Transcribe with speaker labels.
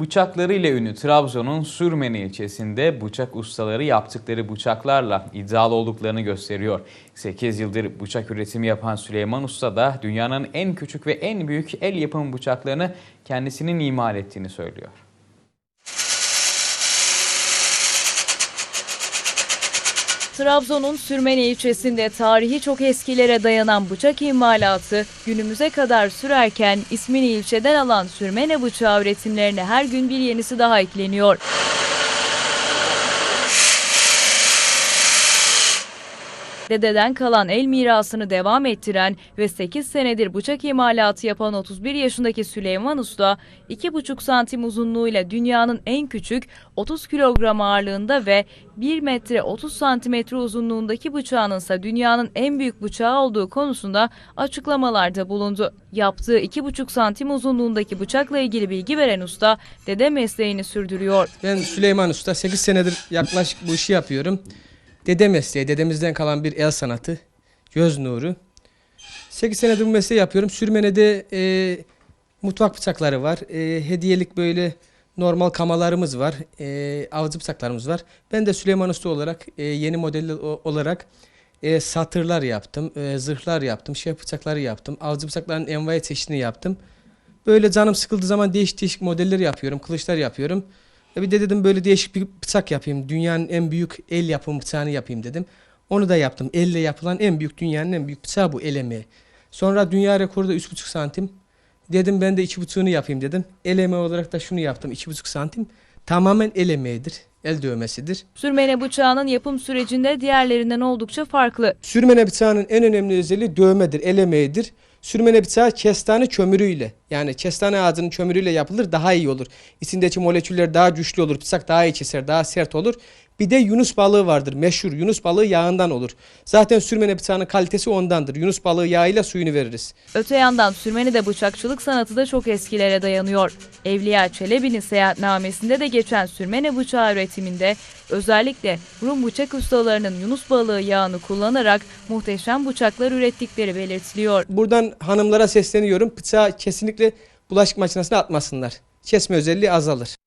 Speaker 1: Bıçaklarıyla ünlü Trabzon'un Sürmene ilçesinde bıçak ustaları yaptıkları bıçaklarla iddialı olduklarını gösteriyor. 8 yıldır bıçak üretimi yapan Süleyman Usta da dünyanın en küçük ve en büyük el yapımı bıçaklarını kendisinin imal ettiğini söylüyor.
Speaker 2: Trabzon'un Sürmene ilçesinde tarihi çok eskilere dayanan bıçak imalatı günümüze kadar sürerken ismini ilçeden alan Sürmene bıçağı üretimlerine her gün bir yenisi daha ekleniyor. Dededen kalan el mirasını devam ettiren ve 8 senedir bıçak imalatı yapan 31 yaşındaki Süleyman Usta, 2,5 santim uzunluğuyla dünyanın en küçük 30 kilogram ağırlığında ve 1 metre 30 santimetre uzunluğundaki bıçağının ise dünyanın en büyük bıçağı olduğu konusunda açıklamalarda bulundu. Yaptığı 2,5 santim uzunluğundaki bıçakla ilgili bilgi veren usta, dede mesleğini sürdürüyor.
Speaker 3: Ben Süleyman Usta 8 senedir yaklaşık bu işi yapıyorum. Dede mesleği, dedemizden kalan bir el sanatı, göz nuru. 8 senedir bu mesleği yapıyorum. Sürmene'de e, mutfak bıçakları var. E, hediyelik böyle normal kamalarımız var. E, avcı bıçaklarımız var. Ben de Süleyman Usta olarak e, yeni model olarak e, satırlar yaptım, e, zırhlar yaptım, şef bıçakları yaptım, avcı bıçakların envai çeşidini yaptım. Böyle canım sıkıldığı zaman değişik değişik modeller yapıyorum, kılıçlar yapıyorum. E bir de dedim böyle değişik bir bıçak yapayım. Dünyanın en büyük el yapımı bıçağını yapayım dedim. Onu da yaptım. Elle yapılan en büyük dünyanın en büyük bıçağı bu el emeği. Sonra dünya rekoru da 3,5 santim. Dedim ben de 2,5'unu yapayım dedim. El emeği olarak da şunu yaptım 2,5 santim. Tamamen el emeğidir. El dövmesidir.
Speaker 2: Sürmene bıçağının yapım sürecinde diğerlerinden oldukça farklı.
Speaker 3: Sürmene bıçağının en önemli özelliği dövmedir, el emeğidir. Sürmene bıçağı kestane kömürüyle yani kestane ağacının kömürüyle yapılır daha iyi olur. İçindeki moleküller daha güçlü olur, bıçak daha iyi keser, daha sert olur. Bir de Yunus balığı vardır meşhur. Yunus balığı yağından olur. Zaten sürmene bıçağının kalitesi ondandır. Yunus balığı yağıyla suyunu veririz.
Speaker 2: Öte yandan Sürmeni'de bıçakçılık sanatı da çok eskilere dayanıyor. Evliya Çelebi'nin seyahatnamesinde de geçen Sürmene bıçağı üretiminde özellikle Rum bıçak ustalarının Yunus balığı yağını kullanarak muhteşem bıçaklar ürettikleri belirtiliyor.
Speaker 3: Buradan hanımlara sesleniyorum. Bıçağı kesinlikle bulaşık makinesine atmasınlar. Kesme özelliği azalır.